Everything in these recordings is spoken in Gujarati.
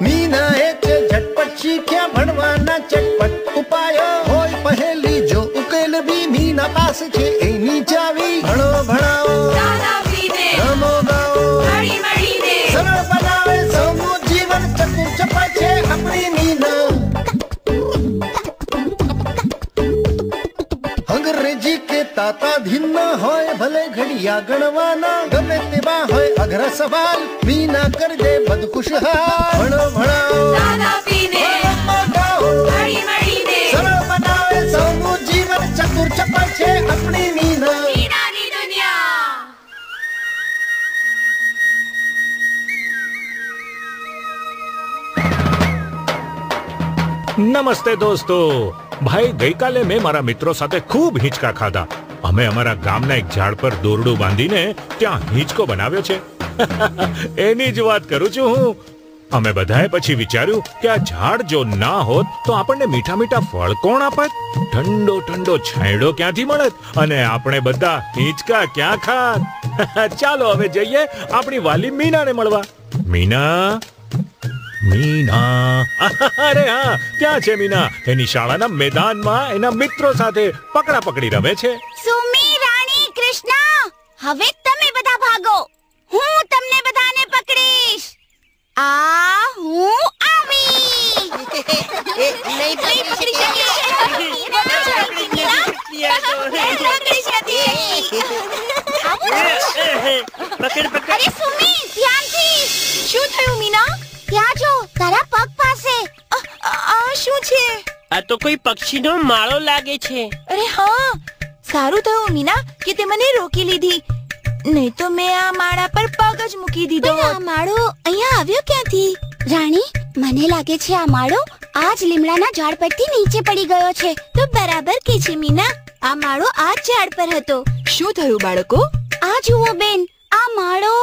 મીના એ ઝટપટ શીખ્યા ભણવાના ચટપટ. ઉપાયો હોય પહેલી, જો ઉકેલ બી મીના પાસે છે, એની ચાવી. ભણો, ભણાવો. તાતા ધીન હોય ભલે ઘડિયા ગણવાના ગમે તેવા હોય અઘરા સવાલ મીના કરજે બધ ખુશહાલ ભણો ભણાવો રમો ગાઓ સરળ બનાવે સૌનું જીવન ચતુર ચપળ છે આપણી મીના નમસ્તે દોસ્તો ભાઈ ગઈકાલે મેં મારા મિત્રો સાથે ખૂબ હિંચકા ખાધા અમે અમારા ગામના એક ઝાડ પર દોરડું બાંધીને ત્યાં હિંચકો બનાવ્યો છે. એની જ વાત કરું છું હું. અમે બધાએ પછી વિચાર્યું કે આ ઝાડ જો ના હોત તો આપણને મીઠા મીઠા ફળ કોણ આપત? ઠંડો ઠંડો છાંયડો ક્યાંથી મળત? અને આપણે બધા હિંચકા ક્યાં ખાત? ચાલો હવે જઈએ આપણી વાલી મીનાને મળવા. મીના? મીના. અરે હા ક્યાં છે મીના? એની શાળાના મેદાનમાં એના મિત્રો સાથે પકડા પકડી રમે છે. સુમી રાણી કૃષ્ણ હવે તમે બધા ભાગો. હું તમને બધાને પકડીશ. આ હું આવી. નહીં પકડી શકે. પકડી પકડ પકડ અરે સુમી ધ્યાનથી આ તો કોઈ પક્ષીનો માળો લાગે છે. અરે હા સારું થયું મીના કે તે મને રોકી લીધી. નહીં તો મેં આ માળા પર પગ જ મૂકી દીધો આ માળો અહીંયા આવ્યો ક્યાંથી? રાણી મને લાગે છે આ માળો આ જ લીમડાના ઝાડ પરથી નીચે પડી ગયો છે. તો બરાબર કે છે મીના? આ માળો આ જ ઝાડ પર હતો. શું થયું બાળકો? આ જુઓ બેન આ માળો.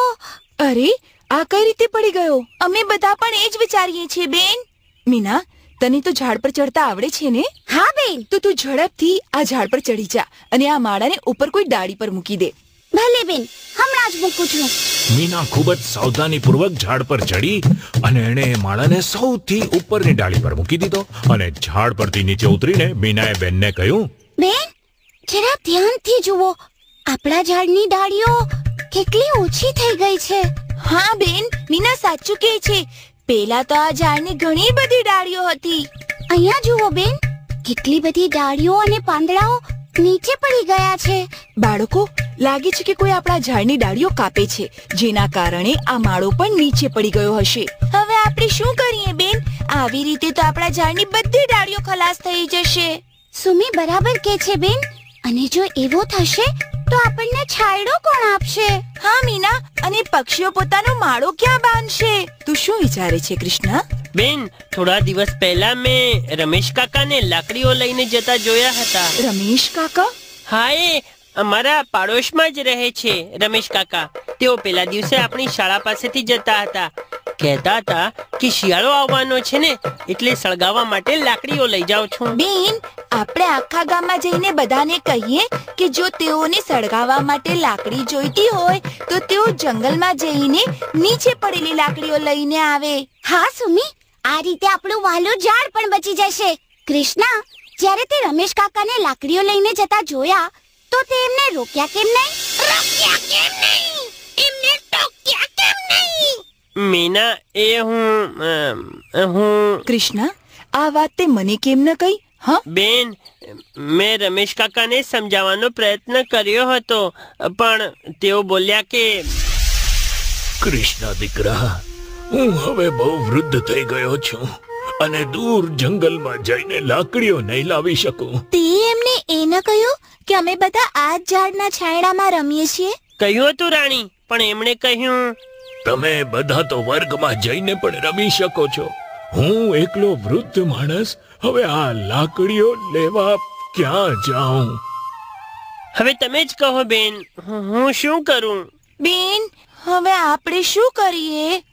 અરે આ કઈ રીતે પડી ગયો? અમે બધા પણ એ જ વિચારીએ છીએ બેન. મીના તને તો ઝાડ પર ચડતા આવડે છે ને? હા બેન. તો તું ઝડપથી આ ઝાડ પર ચડી જા અને આ માળાને ઉપર કોઈ ડાળી પર મૂકી દે. ભલે બેન. હમણાં જ મૂકું છું. મીના ખૂબ જ સાવધાનીપૂર્વક ઝાડ પર ચડી અને એણે માળાને સૌથી ઉપરની ડાળી પર મૂકી દીધો અને ઝાડ પરથી નીચે ઉતરીને મીનાએ બેનને કહ્યું બેન જરા ધ્યાનથી જુઓ. આપણા ઝાડની ડાળીઓ કેટલી ઓછી થઈ ગઈ છે. હા બેન. મીના સાચું કહે છે. પેલા તો આ ઝાડની ઘણી બધી ડાળીઓ હતી. અહીંયા જુઓ બેન કેટલી બધી ડાળીઓ અને પાંદડાઓ નીચે પડી ગયા છે. બાળકો લાગે છે કે કોઈ આપણા ઝાડની ડાળીઓ કાપે છે જેના કારણે આ માળો પણ નીચે પડી ગયો હશે. હવે આપણે શું કરીએ બેન? આવી રીતે તો આપણા ઝાડની બધી ડાળીઓ ખલાસ થઈ જશે. સુમી બરાબર કે છે બેન? અને જો એવો થશે તો આપણને છાયડો કોણ આપશે? હા મીના. અને પક્ષીઓ પોતાનો માળો ક્યાં બાંધશે? તું શું વિચારે છે કૃષ્ણ? બેન થોડા દિવસ પહેલા મેં રમેશ કાકાને લાકડીઓ લઈને જતા જોયા હતા. રમેશ કાકા? હા એ અમારા પાડોશમાં જ રહે છે રમેશ કાકા. તેઓ પેલા દિવસે આપણી શાળા પાસેથી જતા હતા. કહેતા હતા કે શિયાળો આવવાનો છે ને એટલે સળગાવવા માટે લાકડીઓ લઈ જાઉં છું. બેન આપણે આખા ગામમાં જઈને બધાને કહીએ કે જો તેઓને સળગાવવા માટે લાકડી જોઈતી હોય તો તેઓ જંગલમાં જઈને નીચે પડેલી લાકડીઓ લઈને આવે. હા સુમી આ રીતે આપણું વાલું ઝાડ પણ બચી જશે. કૃષ્ણા જ્યારે તે રમેશ કાકાને લાકડીઓ લઈને જતા જોયા તો તે એમને રોક્યા કેમ નહીં? રોક્યા કેમ નહીં? એમને ટોક્યા કેમ નહીં? મીના એ હું હું કૃષ્ણા આ વાત તે મને કેમ ન કહી? બેન મેં રમેશ કાકાને સમજાવવાનો પ્રયત્ન કર્યો હતો પણ તેઓ બોલ્યા કે કૃષ્ણ દીકરા હું હવે બહુ વૃદ્ધ થઈ ગયો છું અને દૂર જંગલમાં જઈને લાકડીઓ નહીં લાવી શકું. તે એમને એ ન કહ્યું કે અમે બધા આ જ ઝાડના છાંયડામાં રમીએ છીએ? કહ્યું હતું રાણી પણ એમણે કહ્યું તમે બધા તો વર્ગમાં જઈને પણ રમી શકો છો. હું એકલો વૃદ્ધ માણસ હવે આ લાકડીઓ લેવા ક્યાં જાઉં? હવે તમે જ કહો બેન હું શું કરું? બેન હવે આપણે શું કરીએ?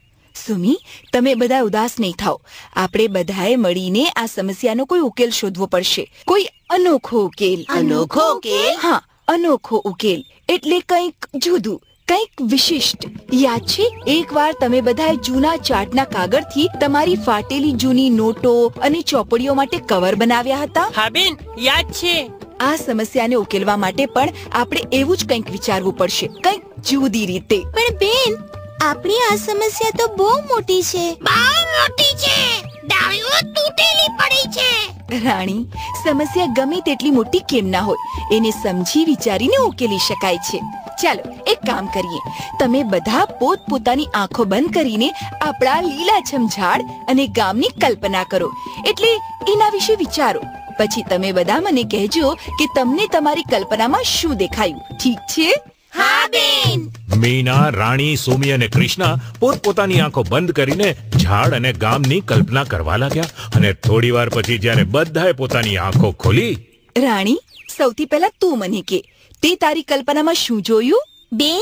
સુમી તમે બધા ઉદાસ નહીં થાઓ. આપણે બધાએ મળીને આ સમસ્યાનો કોઈ ઉકેલ શોધવો પડશે. કોઈ અનોખો ઉકેલ. અનોખો ઉકેલ? હા અનોખો ઉકેલ. એટલે કંઈક જુદું. કંઈક વિશિષ્ટ. યાદ છે એકવાર તમે બધાએ જૂના ચાર્ટના કાગળથી તમારી ફાટેલી જૂની નોટો અને ચોપડીઓ માટે કવર બનાવ્યા હતા? હા બેન યાદ છે. આ સમસ્યાને ઉકેલવા માટે પણ આપણે એવું જ કંઈક વિચારવું પડશે. કંઈક જુદી રીતે. પણ બેન આપણી આ સમસ્યા તો બહુ મોટી છે. બહુ મોટી છે. ડાળીઓ તૂટેલી પડી છે. રાણી, સમસ્યા ગમે તેટલી મોટી કેમ ના હોય, એને સમજી વિચારીને ઉકેલી શકાય છે. ચાલો, એક કામ કરીએ. તમે બધા પોત પોતાની આંખો બંધ કરીને આપણા લીલાછમ ઝાડ અને ગામની કલ્પના કરો. એટલે એના વિશે વિચારો. પછી તમે બધા મને કહેજો કે તમને તમારી કલ્પનામાં શું દેખાયું. ઠીક છે? હા બેન. મીના રાણી સોમી અને કૃષ્ણા પોતપોતાની આંખો બંધ કરીને ઝાડ અને ગામની કલ્પના કરવા લાગ્યા અને થોડી વાર પછી જ્યારે બધાએ પોતાની આંખો ખોલી રાણી સૌથી પહેલા તું મને કે તે તારી કલ્પનામાં શું જોયું? બેન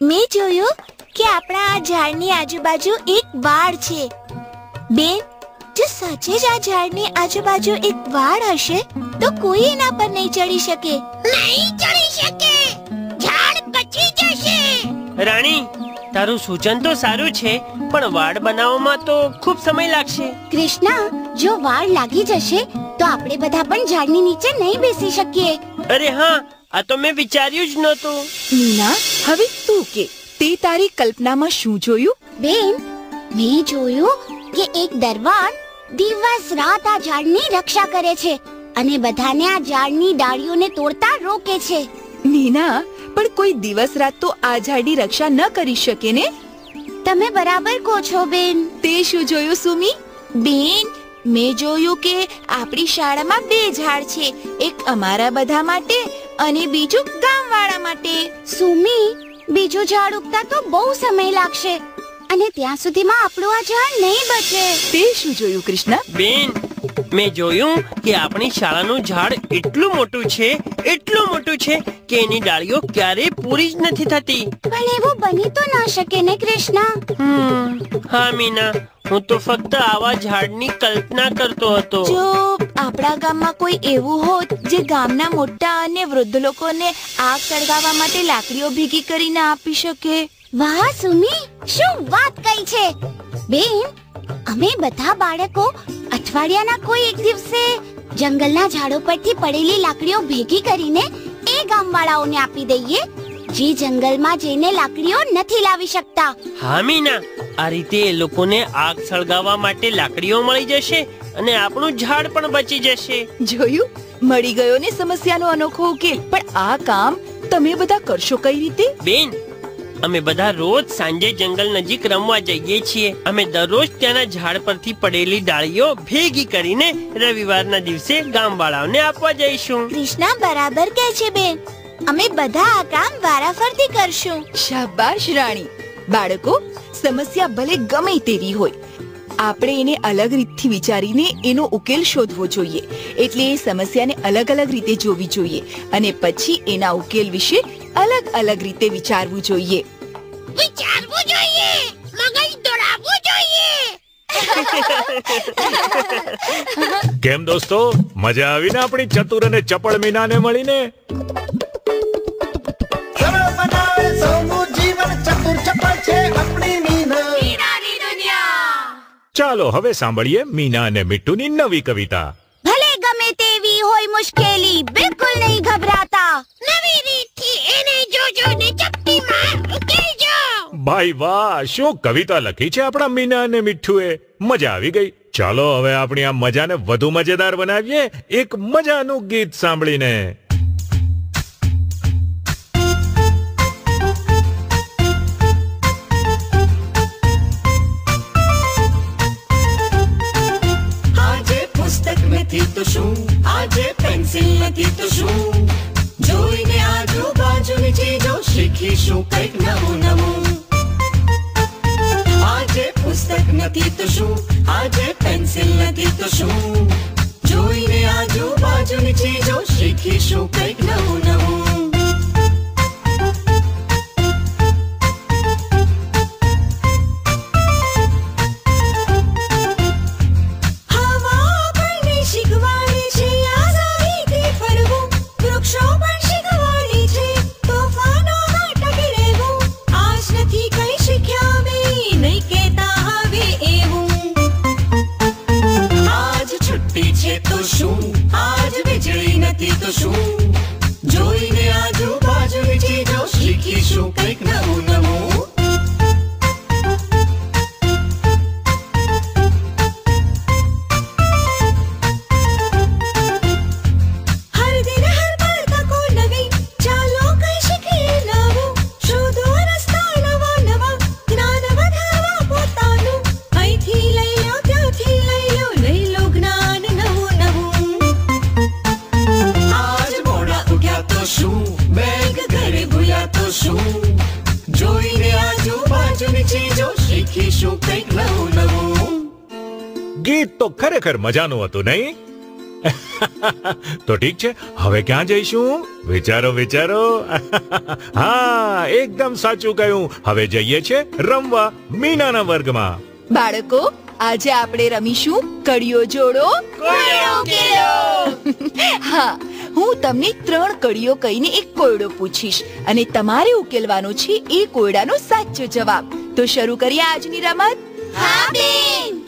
મેં જોયું કે આપણા આ ઝાડની આજુબાજુ એક વાડ છે. બેન જો સાચે જ આ ઝાડની આજુબાજુ એક વાડ હશે તો કોઈ એના પર નહીં ચડી શકે. નહીં ચડી શકે. રાણી તારું સૂચન તો સારું છે પણ વાડ બનાવવામાં તો ખૂબ સમય લાગશે. કૃષ્ણા જો વાડ લાગી જશે તો આપણે બધા પણ ઝાડની નીચે નહીં બેસી શકીએ. અરે હા આ તો મેં વિચાર્યું જ નહોતું. મીના હવે તું કે તે તારી કલ્પનામાં શું જોયું? બેન મેં જોયું કે એક દરવાન દિવસ રાત આ ઝાડની રક્ષા કરે છે અને બધાને આ ઝાડની ડાળીઓને તોડતા રોકે છે. મીના પણ કોઈ દિવસ રાત તો આ ઝાડની રક્ષા ન કરી શકે ને? તમે બરાબર કહો છો બેન. તે શું જોયું સુમી? બેન મેં જોયું કે આપણી શાળામાં બે ઝાડ છે. એક અમારા બધા માટે અને બીજું ગામવાળા માટે. સુમી બીજું ઝાડ ઉગતા તો બહુ સમય લાગશે. અને ત્યાં સુધીમાં આપણું આ ઝાડ નહીં બચે. તે શું જોયું કૃષ્ણ? બેન મેં જોયું કે આપણી શાળાનું ઝાડ એટલું મોટું છે એટલું મોટું છે કે એની ડાળીઓ ક્યારેય પૂરી જ નથી થતી. પણ એવું બની તો ના શકે ને કૃષ્ણ? હમ, હા મીના. હું તો ફક્ત આવા ઝાડની કલ્પના કરતો હતો. જો આપણા ગામમાં કોઈ એવું હોત જે ગામના મોટા અને વૃદ્ધ લોકોને આગ સળગાવવા માટે લાકડીઓ ભેગી કરીને આપી શકે? વાહ સુમી. શું વાત કહી છે? બેન અમે બધા બાળકો અઠવાડિયાના કોઈ એક દિવસે જંગલના ઝાડો પરથી પડેલી લાકડીઓ ભેગી કરીને એ ગામવાળાઓને આપી દઈએ જે જંગલમાં જઈને લાકડીઓ નથી લાવી શકતા. હા મીના. આ રીતે એ લોકોને આગ સળગાવવા માટે લાકડીઓ મળી જશે અને આપણું ઝાડ પણ બચી જશે. જોયું? મળી ગયો ને સમસ્યાનો અનોખો ઉકેલ. પણ આ કામ તમે બધા કરશો કઈ રીતે? બેન અમે બધા રોજ સાંજે જંગલ નજીક રમવા જઈએ છીએ. અમે દરરોજ ત્યાંના ઝાડ પરથી પડેલી ડાળીઓ ભેગી કરીને રવિવારના દિવસે ગામવાળાઓને આપવા જઈશું. કૃષ્ણા બરાબર કહે છે બેન. અમે બધા આ કામ વારાફરતી કરશું. શાબાશ રાણી. બાળકો સમસ્યા ભલે ગમે તેવી હોય આપણે એને અલગ રીતથી વિચારીને એનો ઉકેલ શોધવો જોઈએ. એટલે એ સમસ્યાને અલગ અલગ રીતે જોવી જોઈએ અને પછી એના ઉકેલ વિશે અલગ અલગ રીતે વિચારવું જોઈએ. વિચારવું જોઈએ. મગજ દોડાવવું જોઈએ. કેમ દોસ્તો? મજા આવીને આપણી ચતુર અને ચપળ મીનાને મળીને? સરળ બનાવે સૌનું જીવન ચતુર ચપળ છે આપણી ચાલો હવે સાંભળીએ મીના અને મિટ્ટુની નવી કવિતા. ભલે ગમે તેવી હોય મુશ્કેલી બિલકુલ નહીં ગભરાતા. નવી રીતથી એને જોજો ને ચપટી માર ઉકેલજો. ભાઈ વાહ શું કવિતા લખી છે આપણા મીના અને મિઠ્ઠુએ મજા આવી ગઈ. ચાલો હવે આપણી આ મજાને વધુ મજેદાર બનાવીએ એક મજાનું ગીત સાંભળીને. નથી તો શું આજે પેન્સિલ નથી તો શું જોઈને આજુબાજુની ચીજો શીખીશું કંઈક નવું નવું. આજે પુસ્તક નથી તો શું આજે પેન્સિલ નથી તો શું જોઈને આજુબાજુની ચીજો શું બેગ ઘરે ભૂયા તો શું? જોઈને આજુબાજુની ચીજો શીખીશું કંઈક નવું નવું. ગીત તો ખરેખર મજાનું હતું નહીં? તો ઠીક છે હવે ક્યાં જઈશું? વિચારો વિચારો. હા એકદમ સાચું કહ્યું. હવે જઈએ છે રમવા મીનાના વર્ગમાં. બાળકો આજે આપણે રમીશું કડીઓ જોડો. હા હું તમને ત્રણ કડીઓ કહીને એક કોયડો પૂછીશ. અને તમારે ઉકેલવાનો છે એ કોયડાનો સાચો જવાબ. તો શરૂ કરીએ આજની રમત?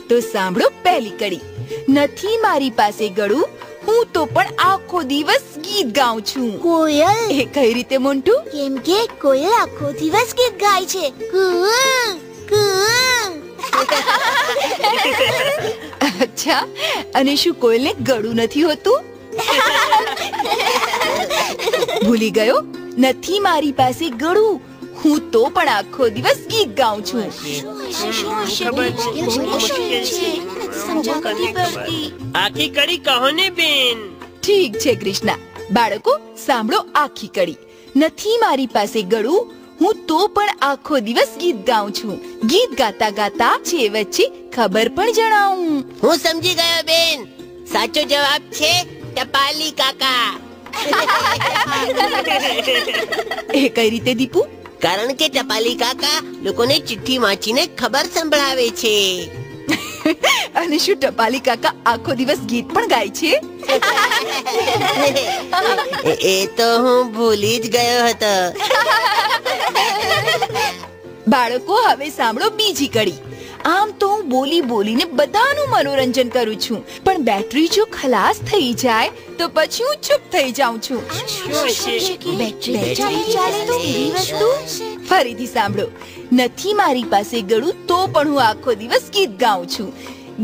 તો સાંભળો પહેલી કડી. નથી મારી પાસે ગળું હું તો પણ આખો દિવસ ગીત ગાઉં છું. કોયલ? એ કઈ રીતે મોન્ટુ? કેમ કે કોયલ આખો દિવસ ગીત ગાય છે. અચ્છા અને શું કોયલને ગળું નથી હોતું? ભૂલી ગયો? નથી મારી પાસે ગળું. હું તો પણ આખો દિવસ ગીત ગાઉં છું. આખી કડી કહો ને બેન. ઠીક છે કૃષ્ણા. બાળકો સાંભળો આખી કડી. નથી મારી પાસે ગળું. હું તો પણ આખો દિવસ ગીત ગાઉં છું. ગીત ગાતા ગાતા છે વચ્ચે ખબર પણ જણાવું. હું સમજી ગયો બેન. સાચો જવાબ છે ટપાલી કાકા. એ કઈ રીતે દીપુ? કારણ કે ટપાલી કાકા લોકોને ચિઠ્ઠી વાંચીને ખબર સંભળાવે છે. અને શું ટપાલી કાકા આખો દિવસ ગીત પણ ગાય છે? એ- તો હું ભૂલી જ ગયો હતો. બાળકો હવે સાંભળો બીજી કડી. આમ તો હું બોલી બોલીને બધાનું મનોરંજન કરું છું. પણ બેટરી જો ખલાસ થઈ જાય તો પછી હું ચૂપ થઈ જાઉં છું. ફરીથી સાંભળો. નથી મારી પાસે ગળું તો પણ હું આખો દિવસ ગીત ગાઉં છું.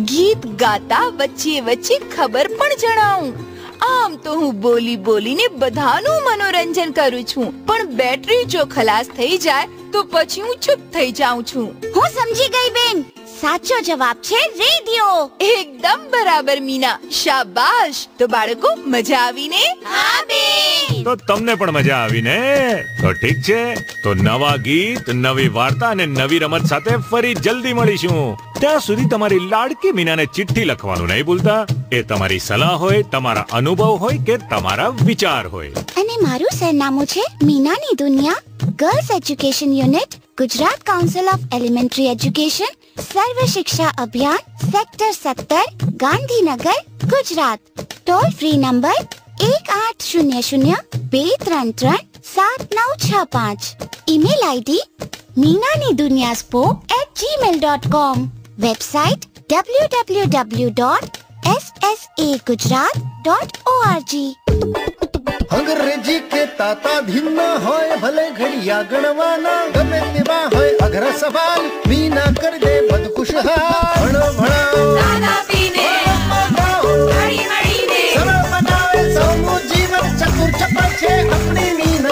ગીત ગાતા વચ્ચે વચ્ચે ખબર પણ જણાવું. આમ તો હું બોલી બોલીને બધાનું મનોરંજન કરું છું. પણ બેટરી જો ખલાસ થઈ જાય, તો પછી હું ચૂપ થઈ જાઉં છું. હું સમજી ગઈ બેન. સાચો જવાબ છે રેડિયો. એકદમ બરાબર મીના. શાબાશ. તો બાળકો મજા આવીને? હા બેન. તો તમને પણ મજા આવીને? તો ઠીક છે. તો નવા ગીત નવી વાર્તા અને નવી રમત સાથે ફરી જલ્દી મળીશું. ત્યાં સુધી તમારી લાડકી મીનાને ચિઠ્ઠી લખવાનું નહીં ભૂલતા. એ તમારી સલાહ હોય તમારા અનુભવ હોય કે તમારા વિચાર હોય. અને મારું સરનામું છે મીનાની દુનિયા girls education unit Gujarat council of elementary education Sarva Shiksha Abhiyan sector सत्तर Gandhinagar, Gujarat. Toll free number एक आठ शून्य शून्य बे त्रन त्रन सात नौ छ पाँच। ईमेल आईडी मीनानी दुनिया स्पो at Gmail dot com website W W W dot S S A Gujarat dot O R G અંગ્રેજી કેતા તા ધીના હોય ભલે ઘડિયા ગણવાના ગમે તેવા હોય અઘરા સવાલ મીના કરી દે બદખુશહાલ ભણો ભણાવો દાદા પીને બનાવે સૌનું જીવન ચતુર ચપલ છે આપણી મીના